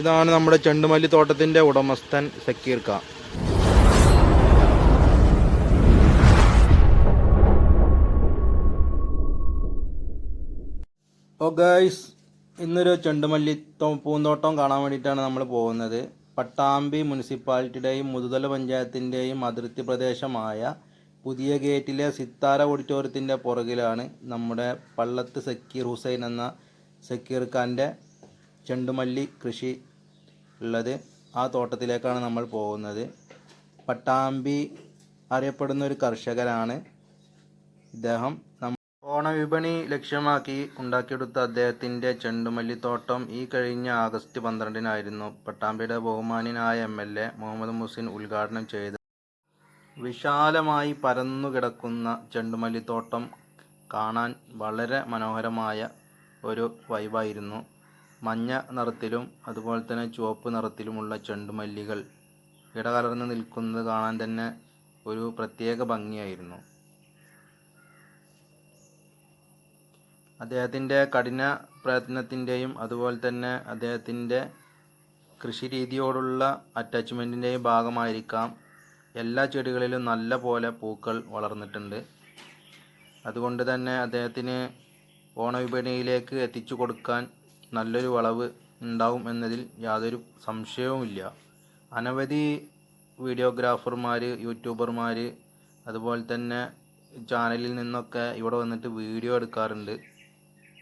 ഇതാണ് നമ്മുടെ ചെണ്ടുമല്ലി തോട്ടത്തിന്റെ ഉടമസ്ഥൻ സക്കീർ ഖാൻ. ഓ ഗൈസ് ഇന്നൊരു ചെണ്ടുമല്ലി പൂന്തോട്ടം കാണാൻ വേണ്ടിയിട്ടാണ് നമ്മൾ പോകുന്നത്. പട്ടാമ്പി മുനിസിപ്പാലിറ്റിയുടെയും മുതുതല പഞ്ചായത്തിന്റെയും അതിർത്തി പ്രദേശമായ പുതിയ ഗേറ്റിലെ സിത്താര ഓഡിറ്റോറിയത്തിന്റെ പുറകിലാണ് നമ്മുടെ പള്ളത്ത് സക്കീർ ഹുസൈൻ എന്ന സക്കീർ ഖാന്റെ ചെണ്ടുമല്ലി കൃഷി ഉള്ളത്. ആ തോട്ടത്തിലേക്കാണ് നമ്മൾ പോകുന്നത്. പട്ടാമ്പി അറിയപ്പെടുന്ന ഒരു കർഷകനാണ് ഇദ്ദേഹം. ഓണവിപണി ലക്ഷ്യമാക്കി ഉണ്ടാക്കിയെടുത്ത അദ്ദേഹത്തിന്റെ ചെണ്ടുമല്ലിത്തോട്ടം ഈ കഴിഞ്ഞ ആഗസ്റ്റ് പന്ത്രണ്ടിനായിരുന്നു. പട്ടാമ്പിയുടെ ബഹുമാനായ M L A Muhammed Muhsin ഉദ്ഘാടനം ചെയ്ത് വിശാലമായി പരന്നു കിടക്കുന്ന ചെണ്ടുമല്ലിത്തോട്ടം കാണാൻ വളരെ മനോഹരമായ ഒരു വൈബായിരുന്നു മഞ്ഞ നിറത്തിലും അതുപോലെ തന്നെ ചുവപ്പ് നിറത്തിലുമുള്ള ചെണ്ടുമല്ലികൾ ഇടകലർന്ന് നിൽക്കുന്നത് കാണാൻ തന്നെ ഒരു പ്രത്യേക ഭംഗിയായിരുന്നു. അദ്ദേഹത്തിന്റെ കഠിന പ്രയത്നത്തിന്റെയും അതുപോലെ തന്നെ അദ്ദേഹത്തിന്റെ കൃഷി രീതിയോടുള്ള അറ്റാച്ച്മെന്റിന്റെയും ഭാഗമായിരിക്കാം എല്ലാ ചെടികളിലും നല്ല പോലെ പൂക്കൾ വളർന്നിട്ടുണ്ട്. അതുകൊണ്ട് തന്നെ അദ്ദേഹത്തിന് ഓണവിപണിയിലേക്ക് എത്തിച്ചു കൊടുക്കാൻ നല്ലൊരു വളവ് ഉണ്ടാവും എന്നതിൽ യാതൊരു സംശയവുമില്ല. അനവധി വീഡിയോഗ്രാഫർമാർ യൂട്യൂബർമാർ അതുപോലെ തന്നെ ചാനലിൽ നിന്നൊക്കെ ഇവിടെ വന്നിട്ട് വീഡിയോ എടുക്കാറുണ്ട്.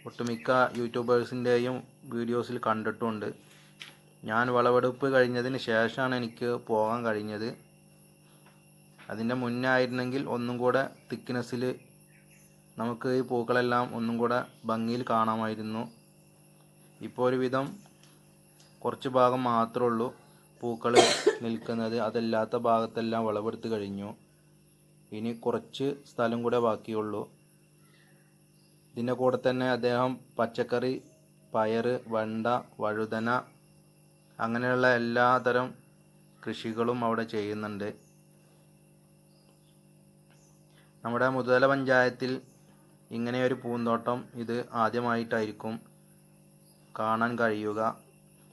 ഒട്ടുമിക്ക യൂട്യൂബേഴ്സിന്റെയും വീഡിയോസിൽ കണ്ടിട്ടുമുണ്ട്. ഞാൻ വിളവെടുപ്പ് കഴിഞ്ഞതിന് ശേഷമാണ് എനിക്ക് പോകാൻ കഴിഞ്ഞത്. അതിന്റെ മുന്നേ ആയിരുന്നെങ്കിൽ ഒന്നും കൂടെ തിക്നെസ്സിൽ നമുക്ക് ഈ പൂക്കളെല്ലാം ഒന്നും കൂടെ ഭംഗിയിൽ കാണാമായിരുന്നു. ഇപ്പോൾ ഒരുവിധം കുറച്ച് ഭാഗം മാത്രമേ ഉള്ളൂ പൂക്കൾ നിൽക്കുന്നത്. അതല്ലാത്ത ഭാഗത്തെല്ലാം വിളവെടുത്ത് കഴിഞ്ഞു. ഇനി കുറച്ച് സ്ഥലം കൂടെ ബാക്കിയുള്ളൂ. ഇതിന്റെ കൂടെ തന്നെ അദ്ദേഹം പച്ചക്കറി പയർ വെണ്ട വഴുതന അങ്ങനെയുള്ള എല്ലാതരം കൃഷികളും അവിടെ ചെയ്യുന്നുണ്ട്. നമ്മുടെ മുതല പഞ്ചായത്തിൽ ഇങ്ങനെയൊരു പൂന്തോട്ടം ഇത് ആദ്യമായിട്ടായിരിക്കും. കാണാൻ കഴിയുക.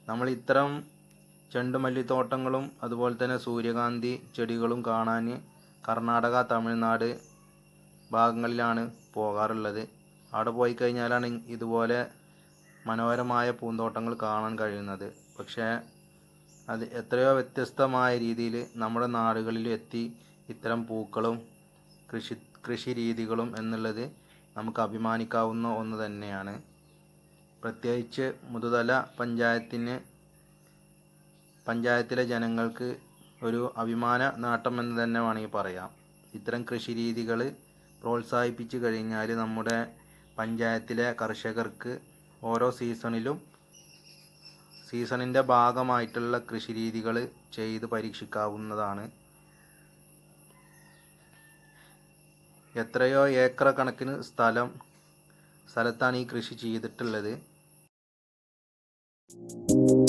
നമ്മൾ ഇത്തരം ചെണ്ടുമല്ലിത്തോട്ടങ്ങളും അതുപോലെ തന്നെ സൂര്യകാന്തി ചെടികളും കാണാൻ കർണാടക തമിഴ്നാട് ഭാഗങ്ങളിലാണ് പോകാറുള്ളത്. അവിടെ പോയി കഴിഞ്ഞാലാണ് ഇതുപോലെ മനോഹരമായ പൂന്തോട്ടങ്ങൾ കാണാൻ കഴിയുന്നത്. പക്ഷേ അത് എത്രയോ വ്യത്യസ്തമായ രീതിയിൽ നമ്മുടെ നാടുകളിൽ എത്തി ഇത്തരം പൂക്കളും കൃഷി കൃഷി രീതികളും എന്നുള്ളത് നമുക്ക് അഭിമാനിക്കാവുന്ന ഒന്ന് തന്നെയാണ്. പ്രത്യേകിച്ച് മുതുതല പഞ്ചായത്തിന് പഞ്ചായത്തിലെ ജനങ്ങൾക്ക് ഒരു അഭിമാന നേട്ടം എന്ന് തന്നെ വേണമെങ്കിൽ പറയാം. ഇത്തരം കൃഷി രീതികൾ പ്രോത്സാഹിപ്പിച്ചു കഴിഞ്ഞാൽ നമ്മുടെ പഞ്ചായത്തിലെ കർഷകർക്ക് ഓരോ സീസണിലും സീസണിന്റെ ഭാഗമായിട്ടുള്ള കൃഷി രീതികൾ ചെയ്ത് പരീക്ഷിക്കാവുന്നതാണ്. എത്രയോ ഏക്കർ കണക്കിന് സ്ഥലം സ്ഥലത്താണ് ഈ കൃഷി ചെയ്തിട്ടുള്ളത്. Thank you.